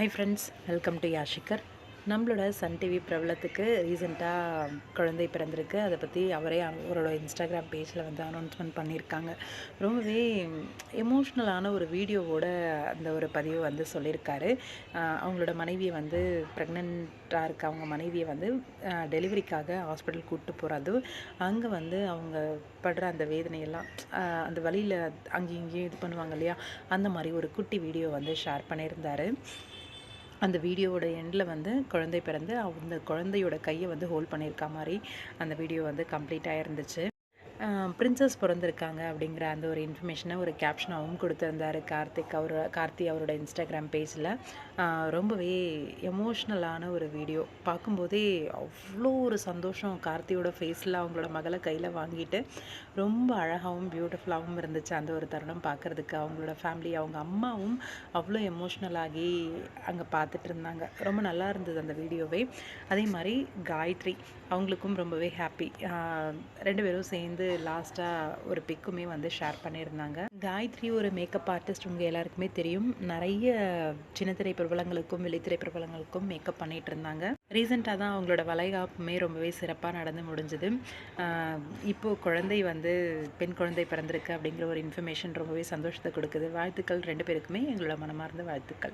High friends welcome to யாஷிகர் நம்மளோட Sun TV பிரபலத்துக்கு ரீசெண்டாக குழந்தை பிறந்திருக்கு. அதை பற்றி அவரே அவரோட இன்ஸ்டாகிராம் பேஜில் வந்து அனௌன்ஸ்மெண்ட் பண்ணியிருக்காங்க. ரொம்பவே எமோஷ்னலான ஒரு வீடியோவோட அந்த ஒரு பதிவு வந்து சொல்லியிருக்காரு. அவங்களோட மனைவியை வந்து ப்ரெக்னெண்ட்டாக இருக்க அவங்க மனைவியை வந்து டெலிவரிக்காக ஹாஸ்பிட்டல் கூப்பிட்டு போகிறது அங்கே வந்து அவங்க படுற அந்த வேதனையெல்லாம் அந்த வழியில் அங்கேயும் இங்கேயும் இது பண்ணுவாங்க இல்லையா? அந்த மாதிரி ஒரு குட்டி வீடியோ வந்து ஷேர் பண்ணியிருந்தார். அந்த வீடியோவோட எண்டில் வந்து குழந்தை பிறந்து அந்த குழந்தையோட கையை வந்து ஹோல்ட் பண்ணியிருக்க மாதிரி அந்த வீடியோ வந்து கம்ப்ளீட்டாக இருந்துச்சு பிரின்சஸ் பிறந்திருக்காங்க அப்படிங்கிற அந்த ஒரு இன்ஃபர்மேஷனை ஒரு கேப்ஷனாகவும் கொடுத்துருந்தாரு கார்த்திக் அவர் கார்த்தி அவரோட இன்ஸ்டாகிராம் பேஜில் ரொம்பவே எமோஷ்னலான ஒரு வீடியோ பார்க்கும்போதே அவ்வளோ ஒரு சந்தோஷம் கார்த்தியோட ஃபேஸில் அவங்களோட மகளை கையில் வாங்கிட்டு ரொம்ப அழகாகவும் பியூட்டிஃபுல்லாகவும் இருந்துச்சு அந்த ஒரு தருணம் பார்க்குறதுக்கு. அவங்களோட ஃபேமிலி அவங்க அம்மாவும் அவ்வளோ எமோஷ்னலாகி அங்கே பார்த்துட்டு இருந்தாங்க. ரொம்ப நல்லா இருந்தது அந்த வீடியோவே அதே மாதிரி காயத்ரி அவங்களுக்கும் ரொம்பவே ஹாப்பி ரெண்டு பேரும் சேர்ந்து லாஸ்ட்டாக ஒரு பிக்குமே வந்து ஷேர் பண்ணியிருந்தாங்க. காயத்ரி ஒரு மேக்கப் ஆர்டிஸ்ட் உங்கள் எல்லாருக்குமே தெரியும். நிறைய சின்னத்திரை பிரபலங்களுக்கும் வெளித்திரை பிரபலங்களுக்கும் மேக்கப் பண்ணிகிட்டு இருந்தாங்க. ரீசெண்டாக தான் அவங்களோட வளைகாப்புமே ரொம்பவே சிறப்பாக நடந்து முடிஞ்சுது. இப்போது குழந்தை வந்து பெண் குழந்தை பிறந்திருக்கு அப்படிங்கிற ஒரு இன்ஃபர்மேஷன் ரொம்பவே சந்தோஷத்தை கொடுக்குது. வாழ்த்துக்கள் ரெண்டு பேருக்குமே. எங்களோட மனமார்ந்த வாழ்த்துக்கள்.